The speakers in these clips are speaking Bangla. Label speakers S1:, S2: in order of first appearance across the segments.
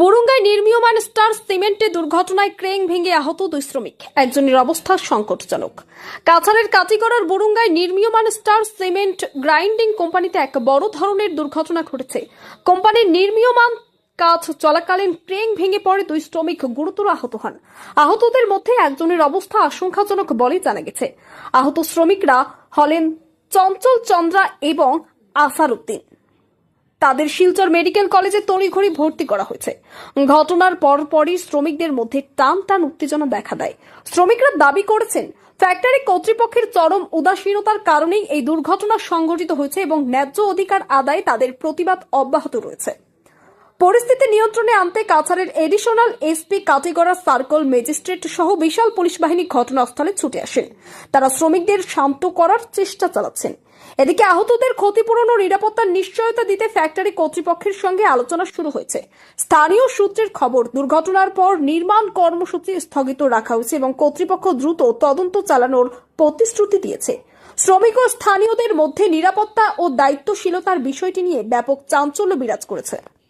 S1: বরুঙ্গায় নির্মীয়মান স্টার সিমেন্টে দুর্ঘটনায় ক্রেন ভেঙে আহত দুই শ্রমিক। একজনের অবস্থা সংকটজনক। কাছাড়ের কাটিগড়ার বরুঙ্গায় নির্মীয়মান স্টার সিমেন্ট গ্রাইন্ডিং কোম্পানিতে এক বড় ধরনের দুর্ঘটনা ঘটেছে। কোম্পানির নির্মীয়মান কাজ চলাকালীন ক্রেন ভেঙে পড়ে দুই শ্রমিক গুরুতর আহত হন। আহতদের মধ্যে একজনের অবস্থা আশঙ্কাজনক বলে জানা গেছে। আহত শ্রমিকরা হলেন চঞ্চল চন্দ্রা এবং আসার উদ্দিন তাদের শিলচর মেডিকেল কলেজে তড়িঘড়ি ভর্তি করা হয়েছে। ঘটনার পরপরই শ্রমিকদের মধ্যে টান টান উত্তেজনা দেখা দেয়। শ্রমিকরা দাবি করেছেন, ফ্যাক্টরি কর্তৃপক্ষের চরম উদাসীনতার কারণেই এই দুর্ঘটনা সংঘটিত হয়েছে এবং ন্যায্য অধিকার আদায় তাদের প্রতিবাদ অব্যাহত রয়েছে। পরিস্থিতি নিয়ন্ত্রণে আনতে কাছাড়ের additional SP Katigora circle magistrate সহ বিশাল পুলিশ বাহিনী ঘটনাস্থলে ছুটে আসেন তারা শ্রমিকদের শান্ত করার চেষ্টা চালাচ্ছেন। এদিকে আহতদের ক্ষতিপূরণ ও নিরাপত্তার নিশ্চয়তা দিতে ফ্যাক্টরি কর্তৃপক্ষের সঙ্গে আলোচনা শুরু হয়েছে। স্থানীয় সূত্রের খবর, দুর্ঘটনার পর নির্মাণ কর্মসূচি স্থগিত রাখা হয়েছে এবং কর্তৃপক্ষ দ্রুত তদন্ত চালানোর প্রতিশ্রুতি দিয়েছে। শ্রমিক ও স্থানীয়দের মধ্যে নিরাপত্তা ও দায়িত্বশীলতার বিষয়টি নিয়ে ব্যাপক চাঞ্চল্য বিরাজ করেছে।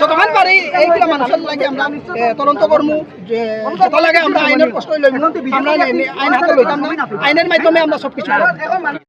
S2: যতক্ষণ পারি লাগে আমরা তদন্ত করমু যত লাগে আমরা আইনের কষ্ট লইম আমরা আইন হাতে লইতাম না আইনের মাধ্যমে আমরা সবকিছু করব।